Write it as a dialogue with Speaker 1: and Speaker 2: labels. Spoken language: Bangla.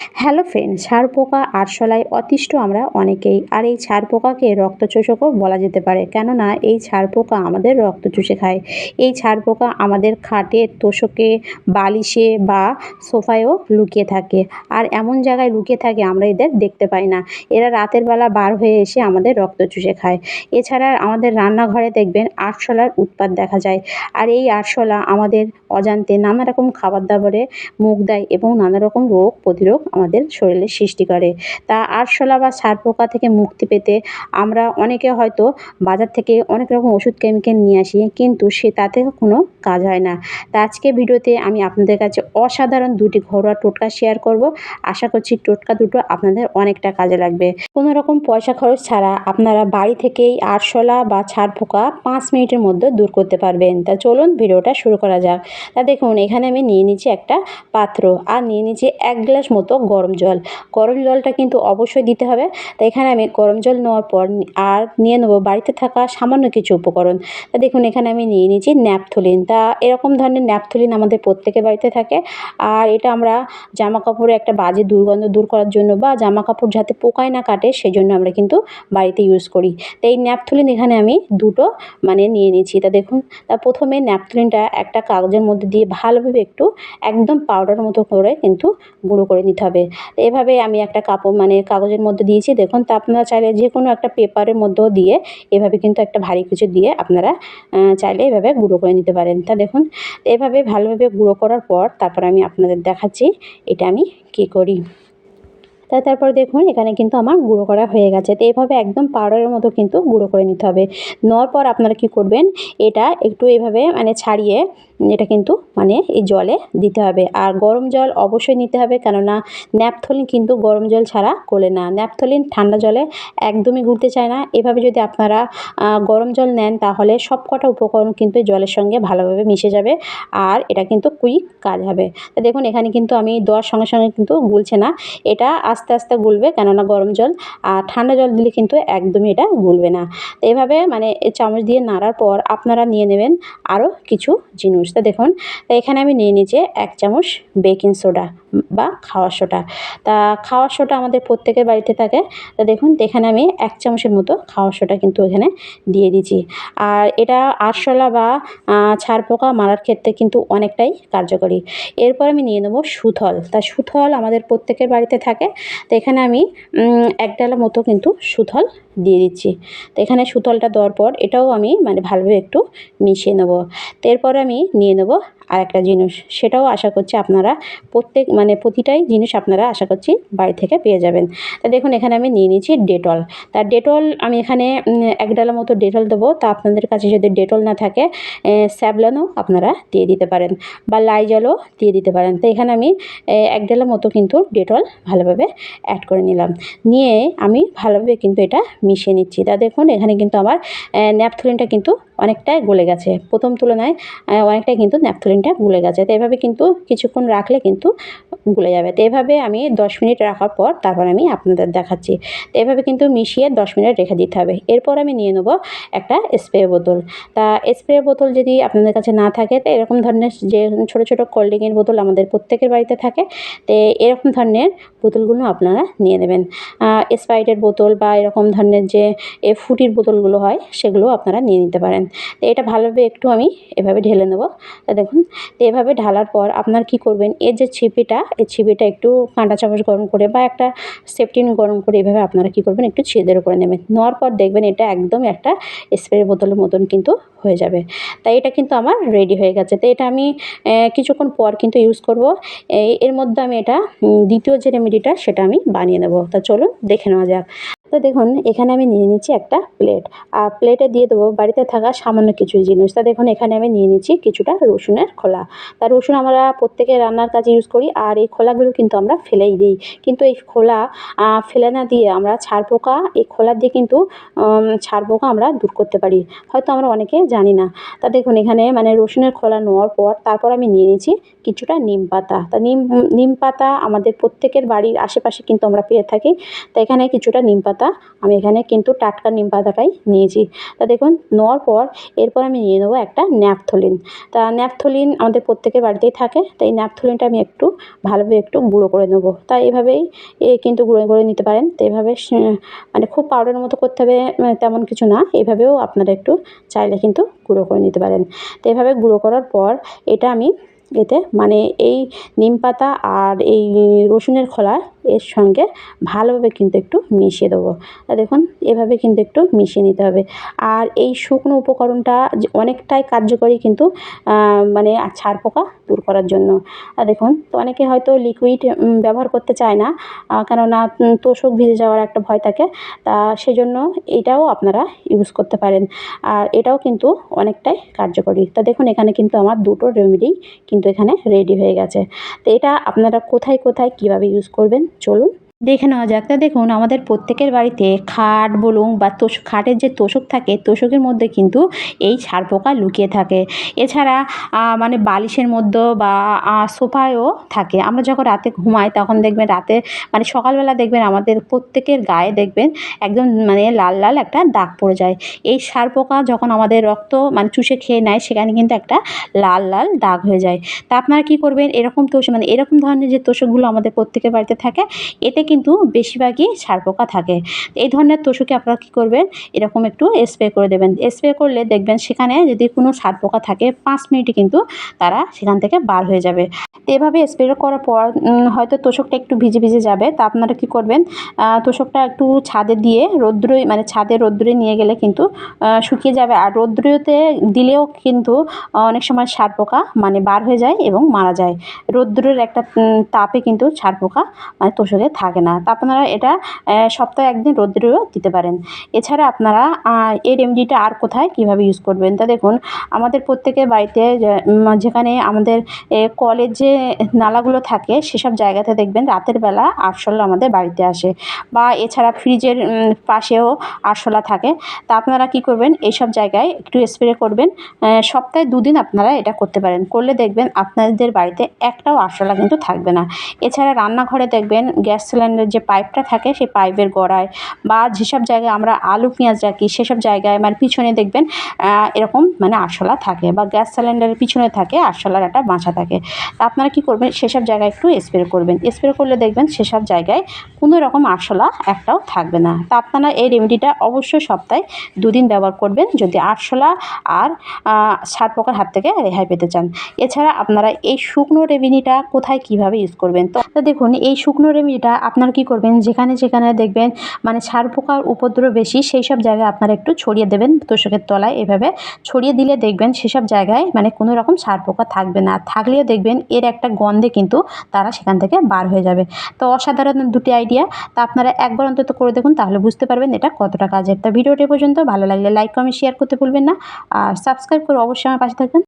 Speaker 1: হ্যালো ফ্রেন্ড ছার পোকা আরশোলায় অতিষ্ঠ আমরা অনেকেই। আর এই ছার পোকাকে রক্তচোষকও বলা যেতে পারে। কেননা এই ছার পোকা আমাদের রক্ত চুষে খায়। এই ছার পোকা আমাদের খাটের তোষকে, বালিশে বা সোফায়ও লুকিয়ে থাকে। আর এমন জায়গায় লুকিয়ে থাকে আমরা এদের দেখতে পাই না। এরা রাতের বেলা বার হয়ে এসে আমাদের রক্ত চুষে খায়। এছাড়া আমাদের রান্নাঘরে দেখবেন আরশোলার উৎপাত দেখা যায়। আর এই আরশোলা আমাদের অজান্তে নানা রকম খাবার দাবারে মুখ দেয় এবং নানা রকম রোগ প্রতিরোধ আমাদের শরীরে সৃষ্টি করে। তা আরশোলা বা ছারপোকা থেকে মুক্তি পেতে আমরা অনেকে হয়তো বাজার থেকে অনেক রকম ওষুধ কেমিক্যাল নিয়ে আসি, কিন্তু সে তাতে কোনো কাজ হয় না। তা আজকে ভিডিওতে আমি আপনাদের কাছে অসাধারণ দুটি ঘরোয়া টোটকা শেয়ার করব। আশা করছি টোটকা দুটো আপনাদের অনেকটা কাজে লাগবে। কোনো রকম পয়সা খরচ ছাড়া আপনারা বাড়ি থেকেই আরশোলা বা ছারপোকা পাঁচ মিনিটের মধ্যে দূর করতে পারবেন। তা চলুন ভিডিওটা শুরু করা যাক। তা দেখুন, এখানে আমি নিয়ে নিচ্ছি একটা পাত্র। আর নিয়ে নিচ্ছি এক গ্লাস মতো গরম জল। গরম জলটা কিন্তু অবশ্যই দিতে হবে। তো এখানে আমি গরম জল নেওয়ার পর আর নিয়ে নেব বাড়িতে থাকা সামান্য কিছু উপকরণ। তা দেখুন, এখানে আমি নিয়ে নিয়েছি ন্যাপথলিন। তা এরকম ধরনের ন্যাপথলিন আমাদের প্রত্যেকের বাড়িতে থাকে। আর এটা আমরা জামা কাপড়ে একটা বাজে দুর্গন্ধ দূর করার জন্য বা জামা কাপড় যাতে পোকায় না কাটে সেই জন্য আমরা কিন্তু বাড়িতে ইউজ করি। তো এই ন্যাপথলিন এখানে আমি দুটো মানে নিয়ে নিয়েছি। তা দেখুন, তা প্রথমে ন্যাপথলিনটা একটা কাগজের মধ্যে দিয়ে ভালোভাবে একটু একদম পাউডার মতো করে কিন্তু গুঁড়ো করে নিতে হবে। এভাবে আমি একটা কাপড় মানে কাগজের মধ্যে দিয়েছি। দেখুন, তা আপনারা চাইলে যে কোনো একটা পেপারের মধ্যেও দিয়ে এভাবে কিন্তু একটা ভারী কিছু দিয়ে আপনারা চাইলে এভাবে গুঁড়ো করে নিতে পারেন। তা দেখুন, এভাবে ভালোভাবে গুঁড়ো করার পর তারপর আমি আপনাদের দেখাচ্ছি এটা আমি কী করি। তা তারপর দেখুন, এখানে কিন্তু আমার গুঁড়ো করা হয়ে গেছে। তো এভাবে একদম পাউডারের মতো কিন্তু গুঁড়ো করে নিতে হবে। নেওয়ার পর আপনারা কী করবেন, এটা একটু এভাবে মানে ছাড়িয়ে এটা কিন্তু মানে এই জলে দিতে হবে। আর গরম জল অবশ্যই নিতে হবে, কেননা ন্যাপথলিন কিন্তু গরম জল ছাড়া কোলে না। ন্যাপথলিন ঠান্ডা জলে একদমই ঘুরতে চায় না। এভাবে যদি আপনারা গরম জল নেন, তাহলে সব কটা উপকরণ কিন্তু জলের সঙ্গে ভালোভাবে মিশে যাবে আর এটা কিন্তু কুইক কাজ হবে। তো দেখুন, এখানে কিন্তু আমি দেওয়ার সঙ্গে সঙ্গে কিন্তু গুলছে না। এটা আস্তে আস্তে গুলবে, কেননা গরম জল, আর ঠান্ডা জল দিলে কিন্তু একদমই এটা গুলবে না। এভাবে মানে চামচ দিয়ে নাড়ার পর আপনারা নিয়ে নেবেন আরও কিছু জিনিস। তো দেখুন এখানে আমি নিয়ে নিয়েছি এক চামচ বেকিং সোডা বা খাওয়ার সোডা। তা খাওয়ার সোডা আমাদের প্রত্যেকের বাড়িতে থাকে। তা দেখুন এখানে আমি এক চামচের মতো খাওয়ার সোডা কিন্তু এখানে দিয়ে দিচ্ছি আর এটা আরশোলা বা ছাড় পোকা মারার ক্ষেত্রে কিন্তু অনেকটাই কার্যকরী। এরপর আমি নিয়ে নেব সুথল। তা সুথল আমাদের প্রত্যেকের বাড়িতে থাকে। তো এখানে আমি এক ডালা মতো কিন্তু সুথল দিয়ে দিচ্ছি। তো এখানে সুথলটা দেওয়ার পর এটাও আমি মানে ভালোভাবে একটু মিশিয়ে নেব। তো এরপর আমি নিয়ে নেব আর একটা জিনিস, সেটাও আশা করছি আপনারা প্রত্যেক মানে প্রতিটাই জিনিস আপনারা আশা করছি বাড়ি থেকে পেয়ে যাবেন। তা দেখুন, এখানে আমি নিয়ে নিয়েছি ডেটল। তা ডেটল আমি এখানে এক ডালা মতো ডেটল দেবো। তা আপনাদের কাছে যদি ডেটল না থাকে স্যাবলনও আপনারা দিয়ে দিতে পারেন বা লাইজলও দিয়ে দিতে পারেন। তো এখানে আমি এক ডালা মতো কিন্তু ডেটল ভালোভাবে অ্যাড করে নিলাম। নিয়ে আমি ভালোভাবে কিন্তু এটা মিশিয়ে নিচ্ছি। তা দেখুন, এখানে কিন্তু আমার ন্যাপথলিনটা কিন্তু অনেকটাই গলে গেছে। প্রথম তুলনায় অনেকটাই কিন্তু ন্যাপথলিনটা গুলে গেছে। তো এভাবে কিন্তু কিছুক্ষণ রাখলে কিন্তু গুলে যাবে। তো এভাবে আমি দশ মিনিট রাখার পর তারপর আমি আপনাদের দেখাচ্ছি। তো এভাবে কিন্তু মিশিয়ে দশ মিনিট রেখে দিতে হবে। এরপর আমি নিয়ে নেব একটা স্প্রে বোতল। তা স্প্রে বোতল যদি আপনাদের কাছে না থাকে, তো এরকম ধরনের যে ছোটো ছোটো কোল্ড ড্রিঙ্কের বোতল আমাদের প্রত্যেকের বাড়িতে থাকে। তো এরকম ধরনের বোতলগুলো আপনারা নিয়ে নেবেন। স্প্রাইটের বোতল বা এরকম ধরনের যে, এ, ফুটির বোতলগুলো হয়, সেগুলো আপনারা নিয়ে নিতে পারেন। এটা ভালোভাবে একটু আমি এভাবে ঢেলে নেব। দেখুন, তো এভাবে ঢালার পর আপনার কি করবেন এর যে ছিপিটা, এই ছিপিটা একটু কাঁটা চামচ গরম করে বা একটা সেফটিন গরম করে এভাবে আপনারা কি করবেন, একটু ছেদের করে নেবেন। নেওয়ার পর দেখবেন এটা একদম একটা স্প্রে বোতলের মতন কিন্তু হয়ে যাবে। তাই এটা কিন্তু আমার রেডি হয়ে গেছে। তো এটা আমি কিছুক্ষণ পর কিন্তু ইউজ করব। এর মধ্যে আমি এটা দ্বিতীয় যে রেমেডিটা সেটা আমি বানিয়ে নেব। তা চলুন দেখে নেওয়া যাক। তো দেখুন, এখানে আমি নিয়ে নিচ্ছি একটা প্লেট আর প্লেটে দিয়ে দেবো বাড়িতে থাকা সামান্য কিছু জিনিস। তা দেখুন, এখানে আমি নিয়ে নিচ্ছি কিছুটা রসুনের খোলা। তা রসুন আমরা প্রত্যেকে রান্নার কাজে ইউজ করি, আর এই খোলাগুলো কিন্তু আমরা ফেলেই দিই। কিন্তু এই খোলা ফেলে না দিয়ে আমরা ছাড় পোকা, এই খোলা দিয়ে কিন্তু ছাড় পোকা আমরা দূর করতে পারি। হয়তো আমরা অনেকে জানি না। তা দেখুন, এখানে মানে রসুনের খোলা নেওয়ার পর তারপর আমি নিয়ে নিয়েছি কিছুটা নিম পাতা। তা নিম নিম পাতা আমাদের প্রত্যেকের বাড়ির আশেপাশে কিন্তু আমরা পেয়ে থাকি। তা এখানে কিছুটা নিম পাতা পাতা, আমি এখানে কিন্তু টাটকা নিম পাতাটাই নিয়েছি। তা দেখুন, নেওয়ার পর এরপর আমি নিয়ে নেব একটা ন্যাপথলিন। তা ন্যাপথলিন আমাদের প্রত্যেকের বাড়িতেই থাকে, তাই ন্যাপথলিনটা আমি একটু ভালোভাবে একটু গুঁড়ো করে নেব। তা এভাবেই এ কিন্তু গুঁড়ো করে নিতে পারেন। তো এভাবে মানে খুব পাউডারের মতো করতে হবে তেমন কিছু না। এভাবেও আপনারা একটু চাইলে কিন্তু গুঁড়ো করে নিতে পারেন। তো এভাবে গুঁড়ো করার পর এটা আমি এতে মানে এই নিম পাতা আর এই রসুনের খোলা এর সঙ্গে ভালোভাবে কিন্তু একটু মিশিয়ে দেবো। দেখুন, এভাবে কিন্তু একটু মিশিয়ে নিতে হবে। আর এই শুকনো উপকরণটা অনেকটাই কার্যকরী কিন্তু মানে ছার পোকা দূর করার জন্য। দেখুন, তো অনেকে হয়তো লিকুইড ব্যবহার করতে চায় না কেননা তোষক ভিজে যাওয়ার একটা ভয় থাকে। তা সেজন্য এটাও আপনারা ইউজ করতে পারেন। আর এটাও কিন্তু অনেকটাই কার্যকরী। তা দেখুন, এখানে কিন্তু আমার দুটো রেমেডি কিন্তু এখানে রেডি হয়ে গেছে। তো এটা আপনারা কোথায় কোথায় কীভাবে ইউজ করবেন চলুন দেখে নেওয়া যাক। তা দেখুন, আমাদের প্রত্যেকের বাড়িতে খাট, বলুন বা তোষ, খাটের যে তোষক থাকে, তোষকের মধ্যে কিন্তু এই ছার পোকা লুকিয়ে থাকে। এছাড়া মানে বালিশের মধ্যেও বা সোফায়ও থাকে। আমরা যখন রাতে ঘুমাই, তখন দেখবেন রাতে মানে সকালবেলা দেখবেন আমাদের প্রত্যেকের গায়ে দেখবেন একদম মানে লাল লাল একটা দাগ পড়ে যায়। এই সার পোকা যখন আমাদের রক্ত মানে চুষে খেয়ে নেয়, সেখানে কিন্তু একটা লাল লাল দাগ হয়ে যায়। তা আপনারা কী করবেন? এরকম তোষ মানে এরকম ধরনের যে তোষকগুলো আমাদের প্রত্যেকের বাড়িতে থাকে, এতে কিন্তু বেশিরভাগই ছার পোকা থাকে। এই ধরনের তোষকে আপনারা কী করবেন? এরকম একটু স্প্রে করে দেবেন। স্প্রে করলে দেখবেন সেখানে যদি কোনো ছার পোকা থাকে, পাঁচ মিনিটে কিন্তু তারা সেখান থেকে বার হয়ে যাবে। এভাবে স্প্রে করার পর হয়তো তোষকটা একটু ভিজে ভিজে যাবে। তা আপনারা কী করবেন? তোষকটা একটু ছাদে দিয়ে রৌদ্রে মানে ছাদে রৌদ্রে নিয়ে গেলে কিন্তু শুকিয়ে যাবে। আর রৌদ্রতে দিলেও কিন্তু অনেক সময় সার পোকা মানে বার হয়ে যায় এবং মারা যায়। রৌদ্রের একটা তাপে কিন্তু ছার পোকা মানে তোষকে থাকে না। তা আপনারা এটা সপ্তাহে একদিন রৌদ্রেও দিতে পারেন। এছাড়া আপনারা এই রেমেডিটা আর কোথায় কীভাবে ইউজ করবেন? তা দেখুন, আমাদের প্রত্যেকের বাড়িতে যেখানে আমাদের কলের যে নালাগুলো থাকে, সেসব জায়গাতে দেখবেন রাতের বেলা আরশোলা আমাদের বাড়িতে আসে। বা এছাড়া ফ্রিজের পাশেও আরশোলা থাকে। তা আপনারা কী করবেন, এইসব জায়গায় একটু স্প্রে করবেন। সপ্তাহে দুদিন আপনারা এটা করতে পারেন। করলে দেখবেন আপনাদের বাড়িতে একটাও আরশোলা কিন্তু থাকবে না। এছাড়া রান্নাঘরে দেখবেন গ্যাস সিলিন্ডারের যে পাইপটা থাকে সেই পাইপের গোড়ায় বা যেসব জায়গায় আমরা আলু, পেঁয়াজ রাখি সেসব জায়গায় মানে পিছনে দেখবেন এরকম মানে আরশোলা থাকে বা গ্যাস সিলিন্ডারের পিছনে থাকে, আরশোলার একটা বাঁচা থাকে। তা আপনারা কী করবেন? সেসব জায়গায় একটু স্প্রে করবেন। স্প্রে করলে দেখবেন সেসব জায়গায় কোনো রকম আরশোলা একটাও থাকবে না। তা আপনারা এই রেমেডিটা অবশ্যই সপ্তাহে দুদিন ব্যবহার করবেন যদি আরশোলা আর সার পোকার হাত থেকে রেহাই পেতে চান। এছাড়া আপনারা এই শুকনো রেমেডিটা কোথায় কীভাবে ইউজ করবেন? তো দেখুন, এই শুকনো রেমেডিটা আপনারা কী করবেন? যেখানে যেখানে দেখবেন মানে সার পোকার উপদ্রব বেশি, সেই সব জায়গায় আপনারা একটু ছড়িয়ে দেবেন তোষকের তলায় এভাবে। ছড়িয়ে দিলে দেখবেন সেসব জায়গায় মানে কোনো রকম সার পোকা থাকবে না। থাকলেও দেখবেন এর একটা গন্ধে কিন্তু তারা সেখান থেকে বার হয়ে যাবে। তো অসাধারণ দুটি আইডিয়া। তা আপনারা একবার অন্তত করে দেখুন, তাহলে বুঝতে পারবেন এটা কতটা কাজের। তা ভিডিওটি পর্যন্ত ভালো লাগলে লাইক, কমেন্ট, শেয়ার করতে ভুলবেন না। আর সাবস্ক্রাইব করে অবশ্যই আমার পাশে থাকবেন।